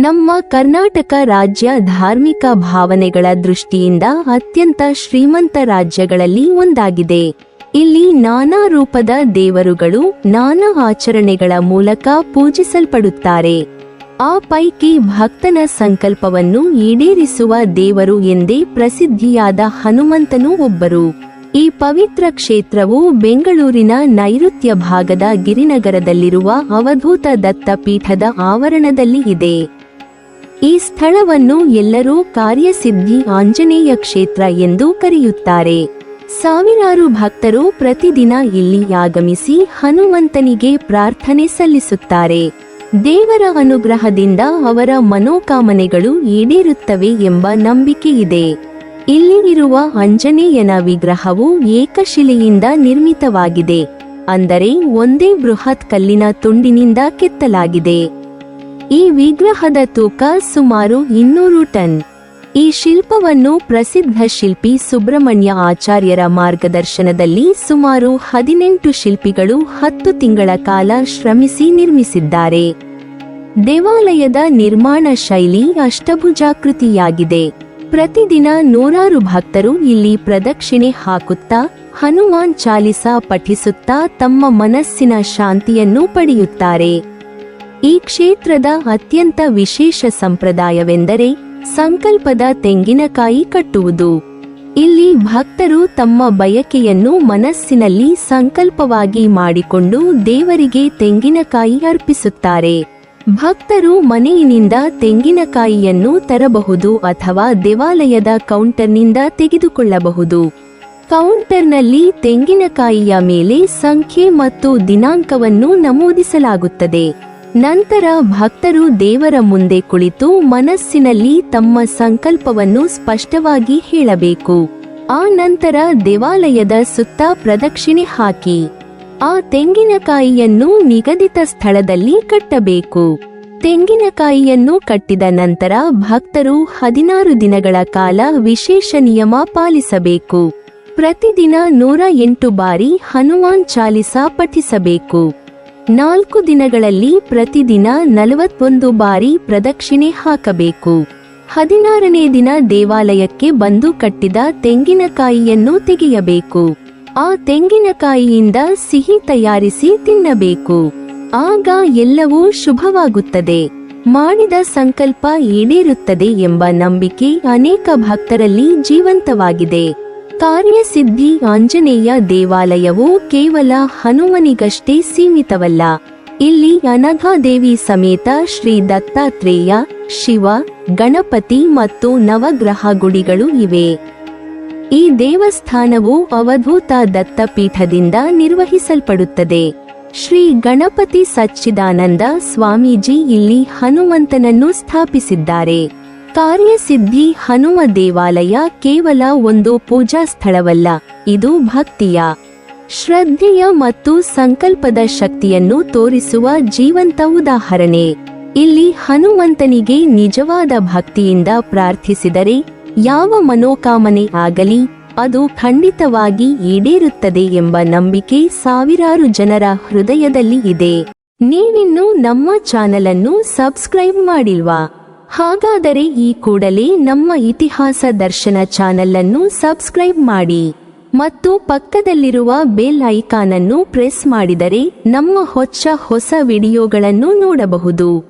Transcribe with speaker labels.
Speaker 1: ನಮ್ಮ ಕರ್ನಾಟಕ ರಾಜ್ಯ ಧಾರ್ಮಿಕ ಭಾವನೆಗಳ ದೃಷ್ಟಿಯಿಂದ ಅತ್ಯಂತ ಶ್ರೀಮಂತ ರಾಜ್ಯಗಳಲ್ಲಿ ಒಂದಾಗಿದೆ. ಇಲ್ಲಿ ನಾನಾ ರೂಪದ ದೇವರುಗಳು ನಾನಾ ಆಚರಣೆಗಳ ಮೂಲಕ ಪೂಜಿಸಲ್ಪಡುತ್ತಾರೆ. ಆ ಪೈಕಿ ಭಕ್ತನ ಸಂಕಲ್ಪವನ್ನು ಈಡೇರಿಸುವ ದೇವರು ಎಂದೇ ಪ್ರಸಿದ್ಧಿಯಾದ ಹನುಮಂತನೂ ಒಬ್ಬರು. ಈ ಪವಿತ್ರ ಕ್ಷೇತ್ರವು ಬೆಂಗಳೂರಿನ ನೈಋತ್ಯ ಭಾಗದ ಗಿರಿನಗರದಲ್ಲಿರುವ ಅವಧೂತ ದತ್ತ ಪೀಠದ ಆವರಣದಲ್ಲಿ ಇದೆ. ಈ ಸ್ಥಳವನ್ನು ಎಲ್ಲರೂ ಕಾರ್ಯಸಿದ್ಧಿ ಆಂಜನೇಯ ಕ್ಷೇತ್ರ ಎಂದು ಕರೆಯುತ್ತಾರೆ. ಸಾವಿರಾರು ಭಕ್ತರು ಪ್ರತಿದಿನ ಇಲ್ಲಿ ಆಗಮಿಸಿ ಹನುಮಂತನಿಗೆ ಪ್ರಾರ್ಥನೆ ಸಲ್ಲಿಸುತ್ತಾರೆ. ದೇವರ ಅನುಗ್ರಹದಿಂದ ಅವರ ಮನೋಕಾಮನೆಗಳು ಈಡೇರುತ್ತವೆ ಎಂಬ ನಂಬಿಕೆ ಇದೆ. ಇಲ್ಲಿ ಇರುವ ಆಂಜನೇಯನ ವಿಗ್ರಹವು ಏಕಶಿಲೆಯಿಂದ ನಿರ್ಮಿತವಾಗಿದೆ. ಅಂದರೆ ಒಂದೇ ಬೃಹತ್ ಕಲ್ಲಿನ ತುಂಡಿನಿಂದ ಕೆತ್ತಲಾಗಿದೆ. ಈ ವಿಗ್ರಹದ ತೂಕ ಸುಮಾರು ಇನ್ನೂರು ಟನ್. ಈ ಶಿಲ್ಪವನ್ನು ಪ್ರಸಿದ್ಧ ಶಿಲ್ಪಿ ಸುಬ್ರಹ್ಮಣ್ಯ ಆಚಾರ್ಯರ ಮಾರ್ಗದರ್ಶನದಲ್ಲಿ ಸುಮಾರು ಹದಿನೆಂಟು ಶಿಲ್ಪಿಗಳು ಹತ್ತು ತಿಂಗಳ ಕಾಲ ಶ್ರಮಿಸಿ ನಿರ್ಮಿಸಿದ್ದಾರೆ. ದೇವಾಲಯದ ನಿರ್ಮಾಣ ಶೈಲಿ ಅಷ್ಟಭುಜಾಕೃತಿಯಾಗಿದೆ. ಪ್ರತಿದಿನ ನೂರಾರು ಭಕ್ತರು ಇಲ್ಲಿ ಪ್ರದಕ್ಷಿಣೆ ಹಾಕುತ್ತಾ, ಹನುಮಾನ್ ಚಾಲಿಸ ಪಠಿಸುತ್ತಾ ತಮ್ಮ ಮನಸ್ಸಿನ ಶಾಂತಿಯನ್ನು ಪಡೆಯುತ್ತಾರೆ. ಈ ಕ್ಷೇತ್ರದ ಅತ್ಯಂತ ವಿಶೇಷ ಸಂಪ್ರದಾಯವೆಂದರೆ ಸಂಕಲ್ಪದ ತೆಂಗಿನಕಾಯಿ ಕಟ್ಟುವುದು. ಇಲ್ಲಿ ಭಕ್ತರು ತಮ್ಮ ಬಯಕೆಯನ್ನು ಮನಸ್ಸಿನಲ್ಲಿ ಸಂಕಲ್ಪವಾಗಿ ಮಾಡಿಕೊಂಡು ದೇವರಿಗೆ ತೆಂಗಿನಕಾಯಿ ಅರ್ಪಿಸುತ್ತಾರೆ. ಭಕ್ತರು ಮನೆಯಿನಿಂದ ತೆಂಗಿನಕಾಯಿಯನ್ನು ತರಬಹುದು ಅಥವಾ ದೇವಾಲಯದ ಕೌಂಟರ್ನಿಂದ ತೆಗೆದುಕೊಳ್ಳಬಹುದು. ಕೌಂಟರ್ನಲ್ಲಿ ತೆಂಗಿನಕಾಯಿಯ ಮೇಲೆ ಸಂಖ್ಯೆ ಮತ್ತು ದಿನಾಂಕವನ್ನು ನಮೂದಿಸಲಾಗುತ್ತದೆ. ನಂತರ ಭಕ್ತರು ದೇವರ ಮುಂದೆ ಕುಳಿತು ಮನಸ್ಸಿನಲ್ಲಿ ತಮ್ಮ ಸಂಕಲ್ಪವನ್ನು ಸ್ಪಷ್ಟವಾಗಿ ಹೇಳಬೇಕು. ಆ ನಂತರ ದೇವಾಲಯದ ಸುತ್ತ ಪ್ರದಕ್ಷಿಣೆ ಹಾಕಿ. ಆ ತೆಂಗಿನಕಾಯಿಯನ್ನು ನಿಗದಿತ ಸ್ಥಳದಲ್ಲಿ ಕಟ್ಟಬೇಕು. ತೆಂಗಿನಕಾಯಿಯನ್ನು ಕಟ್ಟಿದ ನಂತರ ಭಕ್ತರು ಹದಿನಾರು ದಿನಗಳ ಕಾಲ ವಿಶೇಷ ನಿಯಮ ಪಾಲಿಸಬೇಕು. ಪ್ರತಿದಿನ ನೂರ ಎಂಟು ಬಾರಿ ಹನುಮಾನ್ ಚಾಲಿಸ ಪಠಿಸಬೇಕು. ನಾಲ್ಕು ದಿನಗಳಲ್ಲಿ ಪ್ರತಿದಿನ ನಲವತ್ತೊಂದು ಬಾರಿ ಪ್ರದಕ್ಷಿಣೆ ಹಾಕಬೇಕು. ಹದಿನಾರನೇ ದಿನ ದೇವಾಲಯಕ್ಕೆ ಬಂದು ಕಟ್ಟಿದ ತೆಂಗಿನಕಾಯಿಯನ್ನು ತೆಗೆಯಬೇಕು. ಆ ತೆಂಗಿನಕಾಯಿಯಿಂದ ಸಿಹಿ ತಯಾರಿಸಿ ತಿನ್ನಬೇಕು. ಆಗ ಎಲ್ಲವೂ ಶುಭವಾಗುತ್ತದೆ. ಮಾಡಿದ ಸಂಕಲ್ಪ ಈಡೇರುತ್ತದೆ ಎಂಬ ನಂಬಿಕೆ ಅನೇಕ ಭಕ್ತರಲ್ಲಿ ಜೀವಂತವಾಗಿದೆ. ಕಾರ್ಯಸಿದ್ಧಿ ಆಂಜನೇಯ ದೇವಾಲಯವು ಕೇವಲ ಹನುಮನಿಗಷ್ಟೇ ಸೀಮಿತವಲ್ಲ. ಇಲ್ಲಿ ಅನಘಾದೇವಿ ಸಮೇತ ಶ್ರೀ ದತ್ತಾತ್ರೇಯ, ಶಿವ, ಗಣಪತಿ ಮತ್ತು ನವಗ್ರಹ ಗುಡಿಗಳು ಇವೆ. ಈ ದೇವಸ್ಥಾನವು ಅವಧೂತ ದತ್ತಪೀಠದಿಂದ ನಿರ್ವಹಿಸಲ್ಪಡುತ್ತದೆ. ಶ್ರೀ ಗಣಪತಿ ಸಚ್ಚಿದಾನಂದ ಸ್ವಾಮೀಜಿ ಇಲ್ಲಿ ಹನುಮಂತನನ್ನು ಸ್ಥಾಪಿಸಿದ್ದಾರೆ. ಕಾರ್ಯಸಿದ್ಧಿ ಹನುಮ ದೇವಾಲಯ ಕೇವಲ ಒಂದು ಪೂಜಾ ಸ್ಥಳವಲ್ಲ, ಇದು ಭಕ್ತಿಯ ಶ್ರದ್ಧೆಯ ಮತ್ತು ಸಂಕಲ್ಪದ ಶಕ್ತಿಯನ್ನು ತೋರಿಸುವ ಜೀವಂತ ಉದಾಹರಣೆ. ಇಲ್ಲಿ ಹನುಮಂತನಿಗೆ ನಿಜವಾದ ಭಕ್ತಿಯಿಂದ ಪ್ರಾರ್ಥಿಸಿದರೆ ಯಾವ ಮನೋಕಾಮನೆ ಆಗಲಿ, ಅದು ಖಂಡಿತವಾಗಿ ಈಡೇರುತ್ತದೆ ಎಂಬ ನಂಬಿಕೆ ಸಾವಿರಾರು ಜನರ ಹೃದಯದಲ್ಲಿ ಇದೆ. ನೀವಿನ್ನೂ ನಮ್ಮ ಚಾನಲ್ ಅನ್ನು ಸಬ್ಸ್ಕ್ರೈಬ್ ಮಾಡಿಲ್ವಾ? ಹಾಗಾದರೆ ಈ ಕೂಡಲೇ ನಮ್ಮ ಇತಿಹಾಸ ದರ್ಶನ ಚಾನೆಲ್ ಅನ್ನು ಸಬ್ಸ್ಕ್ರೈಬ್ ಮಾಡಿ ಮತ್ತು ಪಕ್ಕದಲ್ಲಿರುವ ಬೆಲ್ ಐಕಾನ್ ಅನ್ನು ಪ್ರೆಸ್ ಮಾಡಿದರೆ ನಮ್ಮ ಹೊಚ್ಚ ಹೊಸ ವಿಡಿಯೋಗಳನ್ನು ನೋಡಬಹುದು.